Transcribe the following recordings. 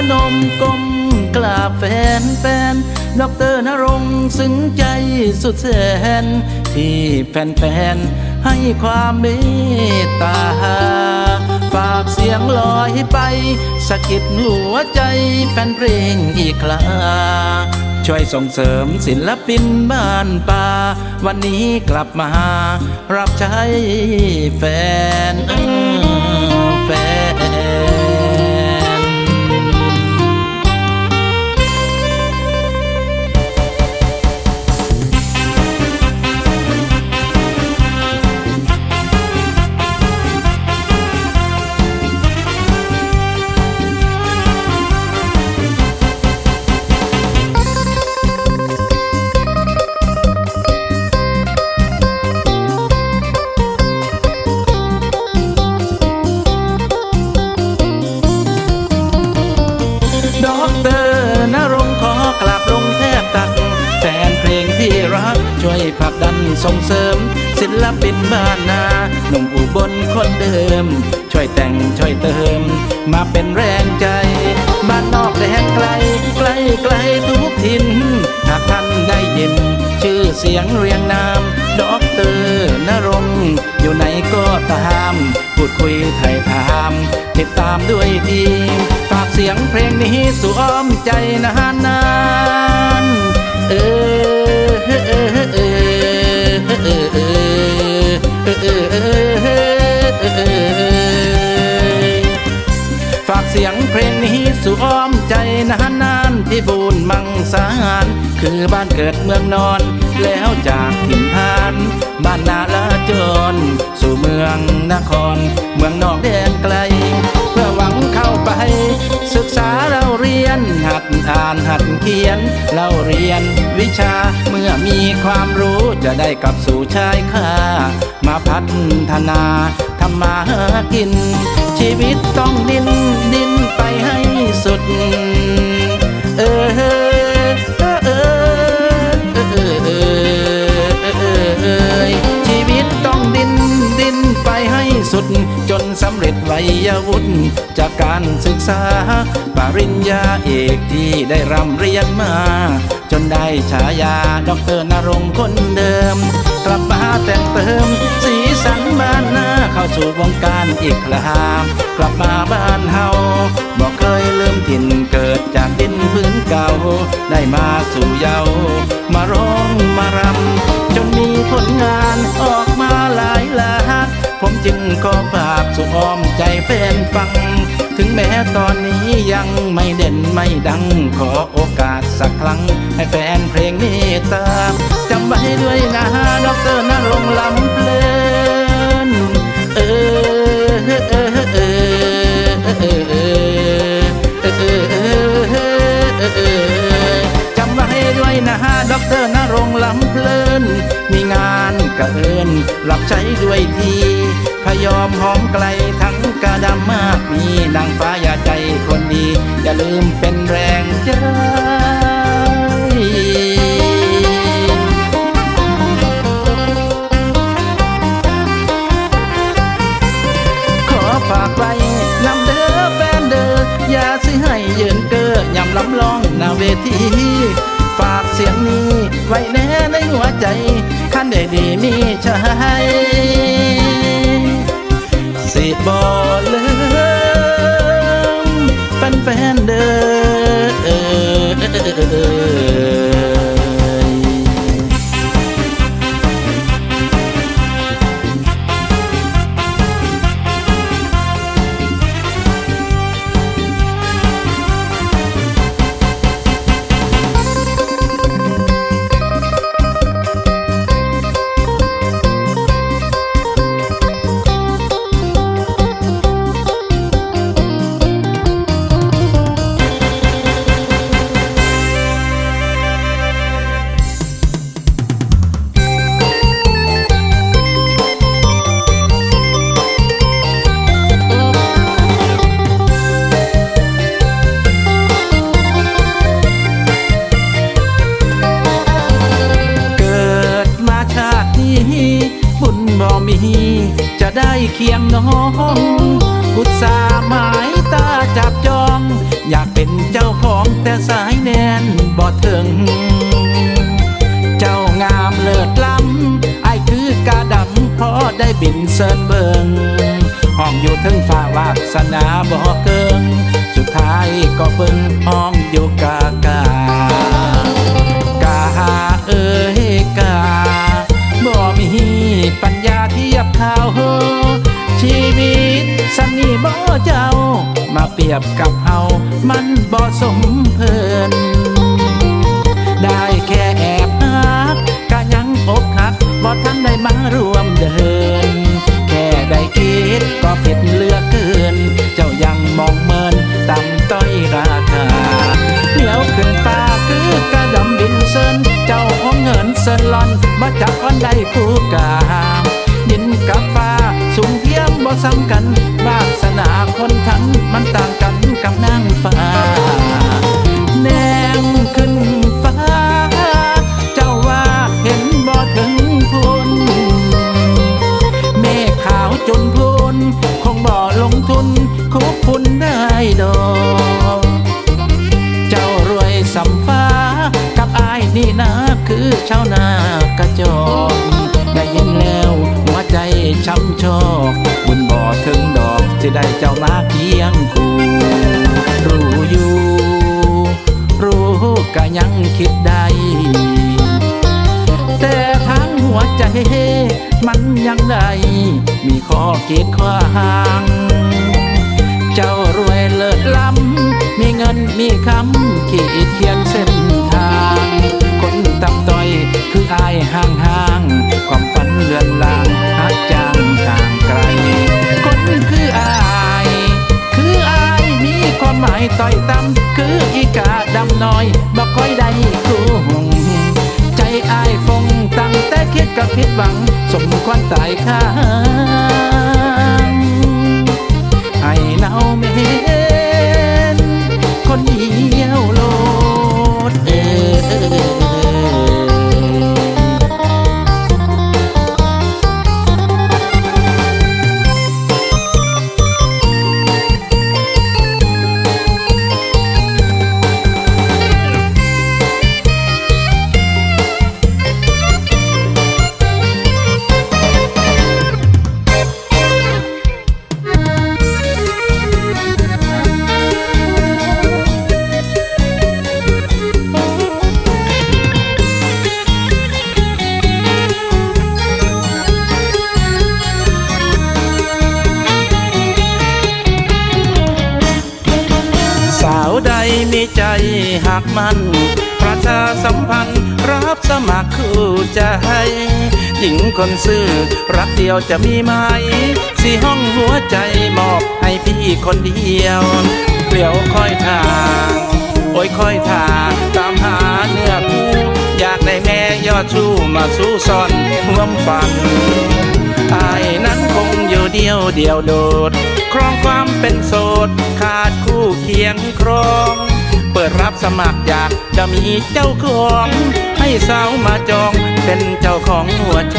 สิบนิ้วพนมกลมกราบแฟนแฟนดอกเตอรนรงค์ซึ้งใจสุดแสน ที่แฟนแฟนๆ ให้ความเมตตา ฝากเสียงลอยไปสะกิดหัวใจแฟนเพลงอีกคราช่วยส่งเสริมศิลปินบ้านป่า วันนี้กลับมา รับใช้แฟนแฟน ตัก แฟนเพลงที่รัก ช่วยผลักดันส่งเสริม ศิลปินบ้านนาหนุ่มอุบลคนเดิม ช่วยแต่งช่วยเติม มาเป็นแรงใจ บ้านนอกแดนไกลไกลไกลทุกทินหากท่านได้ยิน ชื่อเสียงเรียงนาม ด็อกเตอร์นรงอยู่ไหนก็ตาม พูดคุยไทยถาม ติดตามด้วยดีฝากเสียงเพลงนี้สู่อ้อมใจนานนานเออเออเออเออเออเออเออ เสียงเพลงนี้สู่อ้อมใจนานนานที่บูนมังสารคือบ้านเกิดเมืองนอน แล้วจากถิ่นฐาน บ้านนาละจน สู่เมืองนคร เมืองนอกแดนไกล เพื่อหวังเข้าไป ศึกษาเราเรียน หัดอ่านหัดเขียน เราเรียนวิชาเมื่อมีความรู้จะได้กลับสู่ชายคามาพัฒนา ทำมาหากิน ชีวิตต้องดิ้นดิ้นไปให้สุด เออเออ ดจนสำเร็จไวยวุฒิจากการศึกษา ปริญญาเอกที่ได้ร่ำเรียนมา จนได้ฉายาด็อกเตอร์นรงค์คนเดิม กลับมาแต่งเติม สีสันบ้านนาเข้าสู่วงการอีกครามกลับมาบ้านเฮาบอกเคยลืมถิ่นเกิดจากดินพื้นเก่า ได้มาสู่เยาว์มาร้องมารำจนมีผลงานออกมาหลายหลาก ผมจึงก็ฝากสุอ้อมใจแฟนฟัง ถึงแม้ตอนนี้ยังไม่เด่นไม่ดัง ขอโอกาสสักครั้ง ให้แฟนเพลงนี่ตามจำไว้ด้วยนะดอกเตอร์นรงลำเพลินเออเออเออเออเออด็อกเตอร์นรงลำเพลิน มีงานกระเอินรับใช้ด้วยที พยอมหอมไกลทั้งกระดำมากมีนางฟ้าอย่าใจคนดี อย่าลืมเป็นแรงใจขอฝากไว้นำเด้อแฟนเด้ออย่าสิให้ยืนเก้อยำลำลองนาเวทีฝากเสียงนี้ไว้แน่ในหัวใจคันได้ดีมีชัยสิ บอลืมแฟนๆเด้อ มี จะได้เคียงน้องอุตสาหมายตาจับจอง อยากเป็นเจ้าของแต่สายแนนบ่ถึง เจ้างามเลิศล้ำไอคือกาดำพอได้บินเซินเบิงห้องอยู่ถึงฝ่าวาสนาบ่เกิง สุดท้ายก็เบิ่งห้องอยู่กากากาเอ้ยกา ปัญญาเทียบเขาชีวิตสันนี่บ่เจ้า มาเปรียบกับเฮามันบ่สมเพลิน คือชาวนากระจอกได้ยินแล้วหัวใจช้ำชอกบุญบ่ถึงดอกจะได้เจ้ามาเพียงคู่รู้อยู่ รู้ก็ยังคิดได้ แต่ทั้งหัวใจมันยังได้มีข้อเกีดขวางเจ้ารวยเลิศล้ำมีเงินมีคำขีดเขียนเส้นทาง ออายห่างห่างๆความฝันเลือนลางหักจางห่างไกล คนคืออาย คืออายมีความหมายต่อยต่ำคืออีกาดำน้อยบ่ค่อยได้กู้หงใจอายฟงตั้งแต่คิดกับผิดหวัง สมควรตายข้างให้เนาเมนคนเดียวโลดเออ หักมัน ประชาสัมพันธ์รับสมัครคู่ใจหญิงคนซื่อรักเดียวจะมีไหมสี่ห้องหัวใจมอบให้พี่คนเดียวเปลี่ยวค่อยทางโอ้ยค่อยทางตามหาเนื้อคู่อยากได้แม่ยอดชู้มาสู้ซ่อนห่วมฝันอายนั้นคงอยู่เดียวเดียวโดด ครองความเป็นโสด ขาดคู่เคียงครอง ปิดรับสมัครอยากจะมีเจ้าของ ให้สาวมาจองเป็นเจ้าของหัวใจ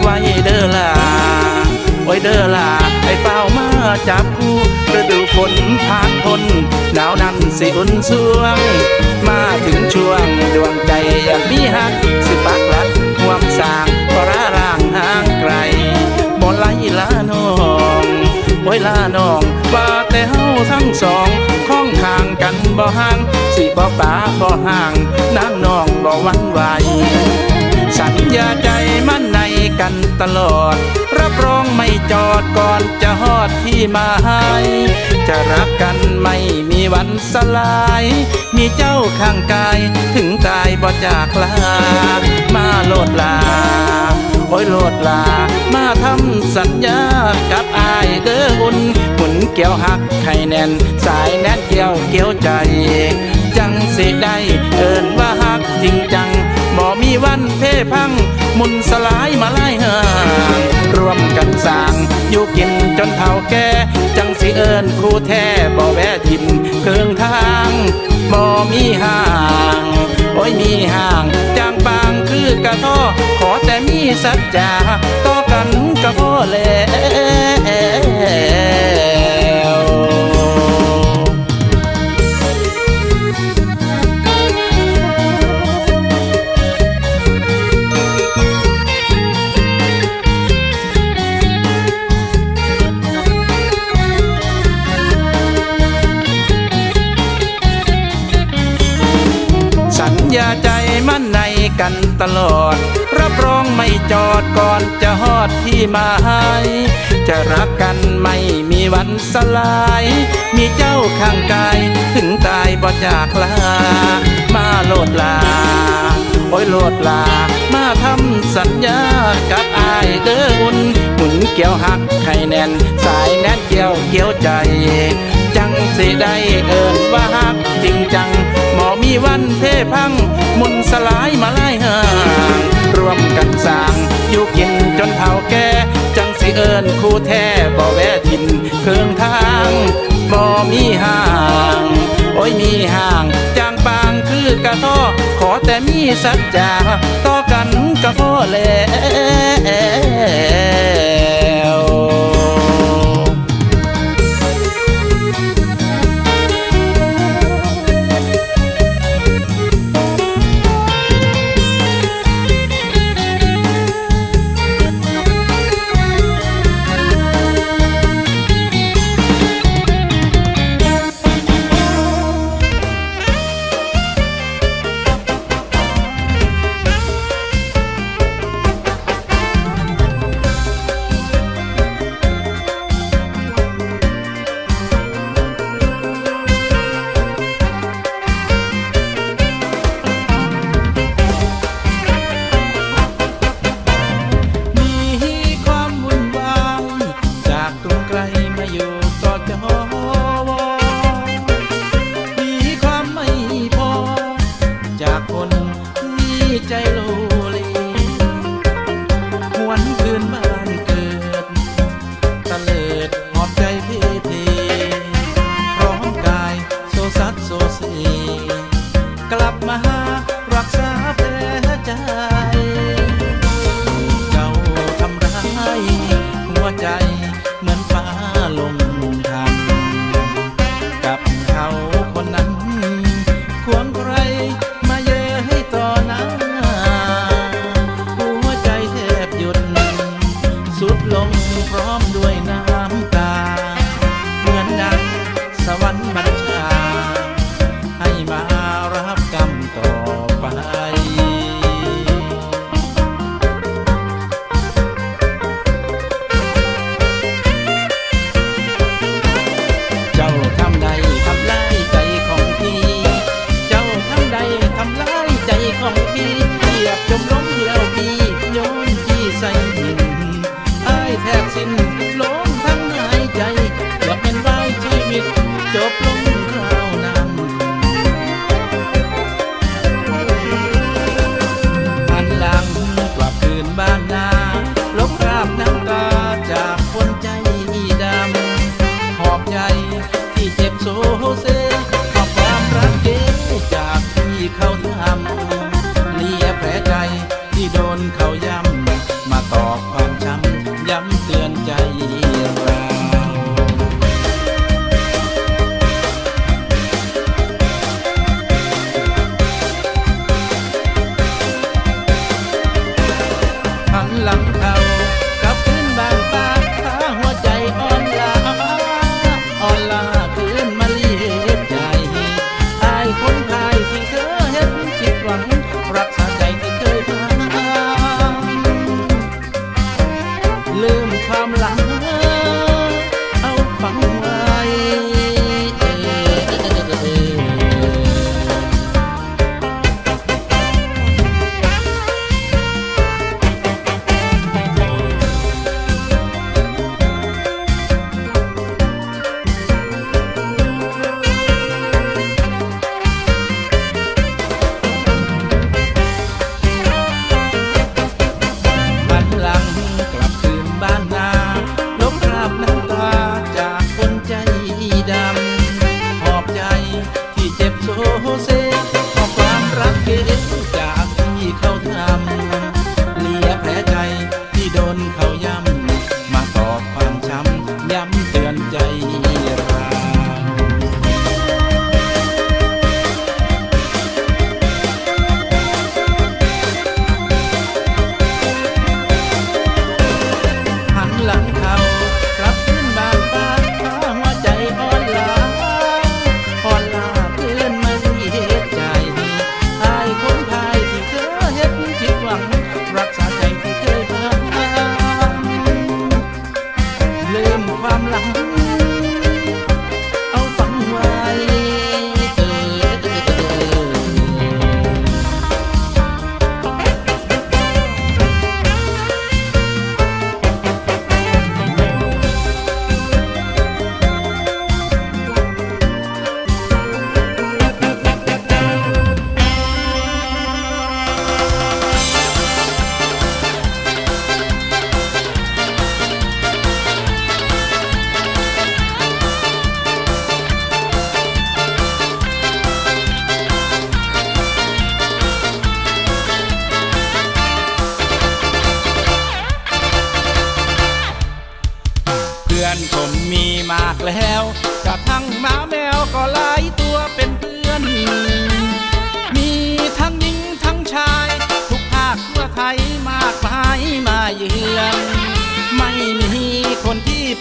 ไว้เด้อล่ะไว้เด้อล่ะไอ้เฝ้ามาจับคู่ฤดูฝนผ่านพ้นหนาวนั้นสิอุ่นสวง มาถึงช่วงดวงใจอยากมีหักสิปักหลักห่วมสางก็ร่าร่างห่างไกล ไว้ลาน้อง ว่าแต่เฮาทั้งสองข้องทางกันบ่ห่างสิบ่ป่าบ่ห่างน้ำน้องบ่หวันไหวสัญญาใจมั่นในกันตลอด รับรองไม่จอดก่อนจะฮอดที่มายจะรักกันไม่มีวันสลาย มีเจ้าข้างกายถึงตายบ่จากลา มาโลดลา โอ้ยโลดลา มาทำสัญญากับอายเด้ออุ่นหมุนเกี่ยวหักไข่แน่น สายแน่นเกี่ยวเกี่ยวใจ จังสิได้เอินว่าหักจริงจังบ่มีวันเพ่พัง มุนสลายมาไล่ห่างรวมกันสร้าง อยู่กินจนเท่าแก่ จังสิเอินคู่แท้บ่แวะทิมเครื่องทางบ่มีห่าง โอ้ยมีห่างจางปางคือกระท้อขอแต่มีสัจจาต่อกันก็พอแล้ว กันตลอด รับรองไม่จอดก่อนจะฮอดที่หมายจะรักกันไม่มีวันสลาย มีเจ้าข้างกายถึงตายบ่จากลา มาโลดลา โอ้ยโลดลา มาทำสัญญากับอายเด้ออุ่นหมุนเกี่ยวหักไข่แน่น สายแน่นเกี่ยวเกี่ยวใจ จังสิได้เอินว่าหักจริงจังหมอมีวันเพพัง มุนสลายมาไล่ วมกันสร้างอยู่กินจนเฒ่าแก่จังสิเอิญคู่แท้บ่แวะทินเครื่องทางบ่มีห่าง โอ้ยมีห่างจางปางคือกระท้อขอแต่มีสัจจาต่อกันกะพ้อแล้ว เหมือนฟ้า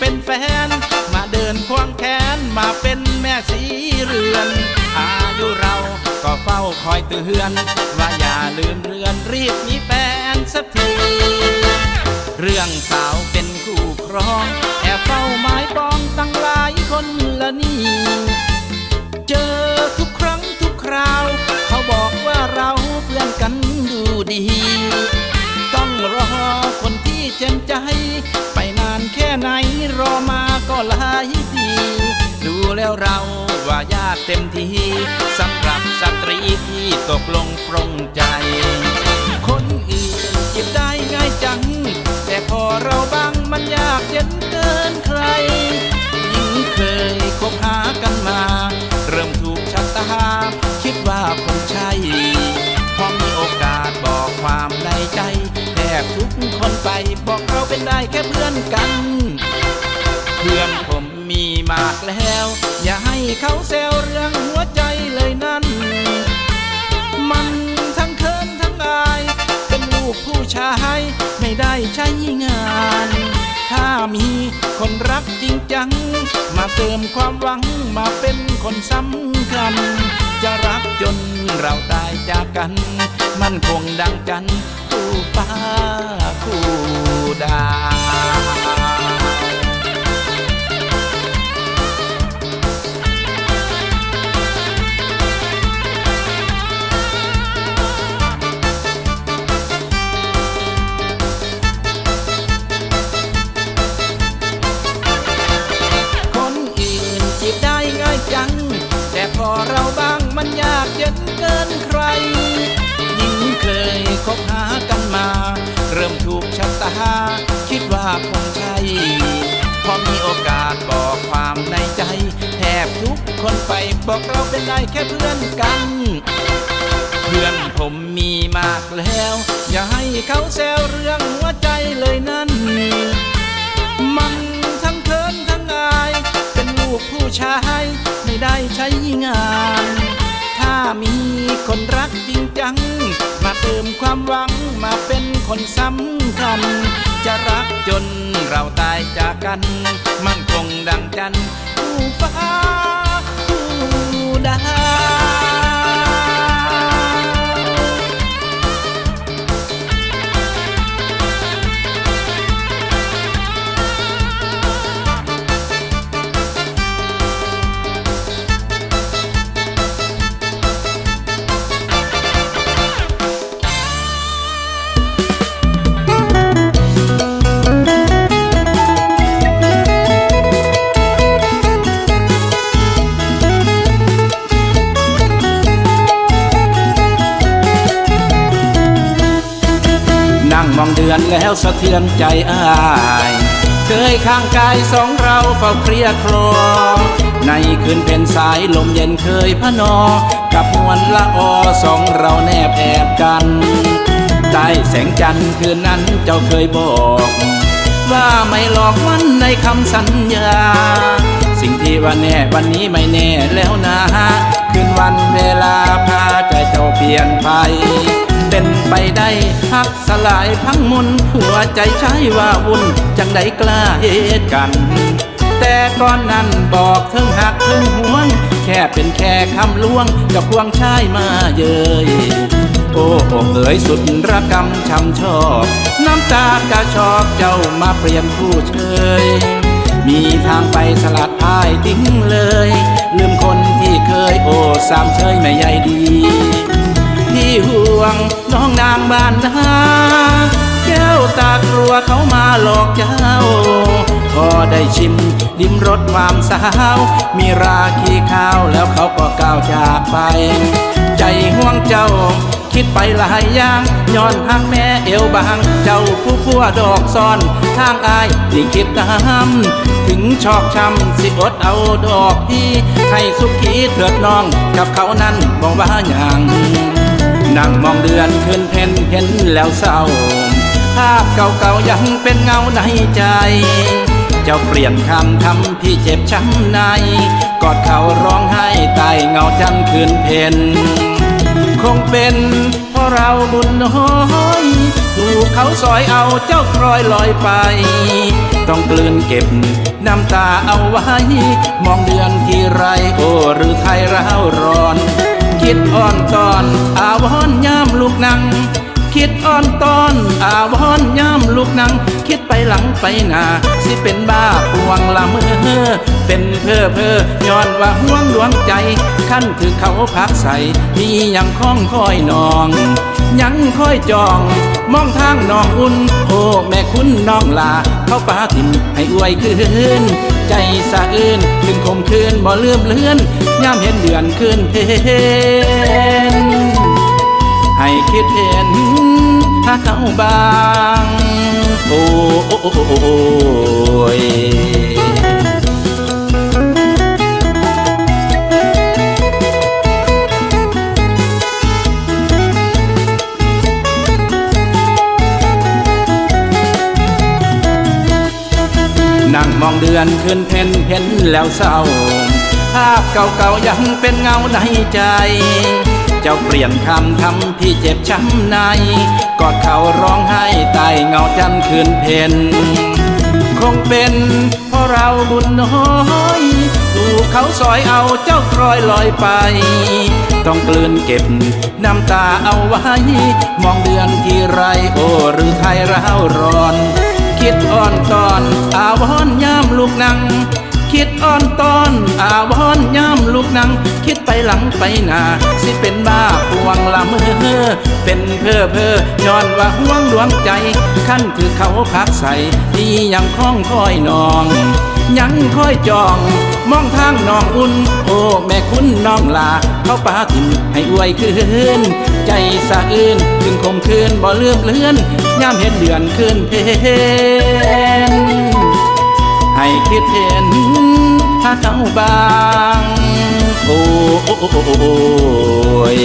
เป็นแฟน มาเดินควงแขนมาเป็นแม่สีเรือน อายุเราก็เฝ้าคอยเตือน ว่าอย่าลืมเรือนรีบมีแฟนสักทีเรื่องสาวเป็นคู่ครอง แอบเฝ้าไม้ปองตั้งหลายคนละนี่เจอทุกครั้งทุกคราว เขาบอกว่าเราเพื่อนกันดูดี ต้องรอคนที่เจนใจ ไหนรอมาก็หลายปีดูแล้วเราว่ายากเต็มทีสำหรับสตรีที่ตกลงปรงใจ คนอื่นจีบได้ง่ายจัง แต่พอเราบ้างมันยากเย็นเกินใคร ยิ่งเคยคบหากันมา เริ่มถูกชะตาคิดว่าคงใช่พอมีโอกาสบอกความในใจแทบทุกคนไปบอกเราเป็นได้แค่เพื่อนกัน เพื่อนผมมีมากแล้ว อย่าให้เขาแซวเรื่องหัวใจเลยนั่น มันทั้งเคินทั้งอาย เป็นลูกผู้ชาย ไม่ได้ใช้งาน ถ้ามีคนรักจริงจัง มาเติมความหวังมาเป็นคนสำคัญ จะรักจนเราตายจากกัน มันคงดังจัน คู่ฟ้าคู่ดาว บหากันมา เริ่มถูกชะตา คิดว่าคงใช่พอมีโอกาสบอกความในใจแทบทุกคนไปบอกเราเป็นได้แค่เพื่อนกัน เพื่อนผมมีมากแล้ว อย่าให้เขาแซวเรื่องหัวใจเลยนั่น มันทั้งเคินทั้งอาย เป็นลูกผู้ชายไม่ได้ใช้งาน ถ้ามีคนรักจริงจัง ความหวังมาเป็นคนสำคัญ จะรักจนเราตายจากกัน มันคงดังจันทร์คู่ฟ้าคู่ดาว แล้วสะเทือนใจอายเคยข้างกายสองเราเฝ้าเครียดคลอในคืนเป็นสายลมเย็นเคยพนอ กับมวลละออสองเราแนบแอบกันใต้แสงจันทร์คืนนั้นเจ้าเคยบอก ว่าไม่หลอกมันในคำสัญญา สิ่งที่ว่าแน่วันนี้ไม่แน่แล้วนะคืนวันเวลาพาใจเจ้าเปลี่ยนไป เป็นไปได้หักสลายพังมุนหัวใจใช้ว่าวุ่นจังไดกล้าเหตุกัน แต่ก่อนนั้นบอกถึงหักถึงห่วง แค่เป็นแค่คำลวงกับพวงชายมาเยยโอ้โอกเอ๋ยสุดระกำช้ำชอบ น้ำตากระชอกเจ้ามาเปลี่ยนผู้เชยมีทางไปสลัดพายทิ้งเลย ลืมคนที่เคยโอ้สามเชยไม่ใยดีที่ ห่วงน้องนางบ้านนาแก้วตากลัวเขามาหลอกเจ้า พอได้ชิมดิมรสความสาว มีราคีข้าวแล้วเขาก็ก้าวจากไป ใจห่วงเจ้า คิดไปหลายอย่างย้อนหักแม่เอวบาง เจ้าผู้พัวดอกซ่อน ทางอายที่คิดตามถึงชอกช้ำสิอดเอาดอกพี่ให้สุขีเถิดน้อง กับเขานั้นบอกว่าอย่าง นั่งมองเดือนคืนเพนเห็นแล้วเศร้า ภาพเก่าๆยังเป็นเงาในใจจเจ้าเปลี่ยนคำทำพี่เจ็บช้ำใน กอดเขาร้องไห้ใต้เงาจันคืนเพ็ญคงเป็นเพราะเราบุญน้อยถูกเขาสอยเอาเจ้าครอยลอยไป ต้องกลืนเก็บน้ำตาเอาไว้ มองเดือนที่ไรโอ้หรือไทยร้าวร้อน คิดอ่อนตอนอาวอนย่ามลูกนัง คิดอ่อนตอนอาวอนย่ามลูกนัง คิดไปหลังไปหน้าสิเป็นบ้าปวงละเมอเป็นเพ้อเพ้อย้อนว่าห่วงดวงใจขั้นถือเขาพักใส่มียังคล้องคอยนองยังคอยจอง มองทางน้องอุ่น โอ้แม่คุณน้องลา เขาปาทิมให้อวยคืน ใจสะอื้นถึงคมคืนบ่ลืมเลื่อน ย่ามเห็นเดือนคืนเพนให้คิดเห็นถ้าเขาบาง โอ้ยนั่งมองเดือนขึ้นเพนเห็นแล้วเศร้า ภาพเก่าๆยังเป็นเงาในใจ เจ้าเปลี่ยนคำทำพี่เจ็บช้ำใน กอดเขาร้องไห้ใต้เงาจันคืนเพนคงเป็นเพราะเราบุญน้อยถูกเขาสอยเอาเจ้าครอยลอยไป ต้องกลืนเก็บน้ำตาเอาไว้ มองเดือนที่ไรโอหรือไทยร้าวร้อน คิดอ่อนตอนอาวอนย่ามลูกนัง คิดอ่อนตอนอาวอนย่ามลูกนัง คิดไปหลังไปหนาสิเป็นบ้าปวงละเมอเป็นเพ้อเพ้อย้อนว่าห่วงดวงใจขั้นถือเขาพักใส่ที่ยังคล้องคอยนอง ยังคอยจองมองทางน้องอุ่น โอ้แม่คุณน้องลา เขาปาทิมให้อวยคืน ใจสะอื้นถึงคมคืนบ่เลื่อมเลื่อนย่ามเห็นเดือนคืนเพน ให้คิดเห็นถ้าเจ้าบาง โอ้โอ้โอ้โอ้โอ้ย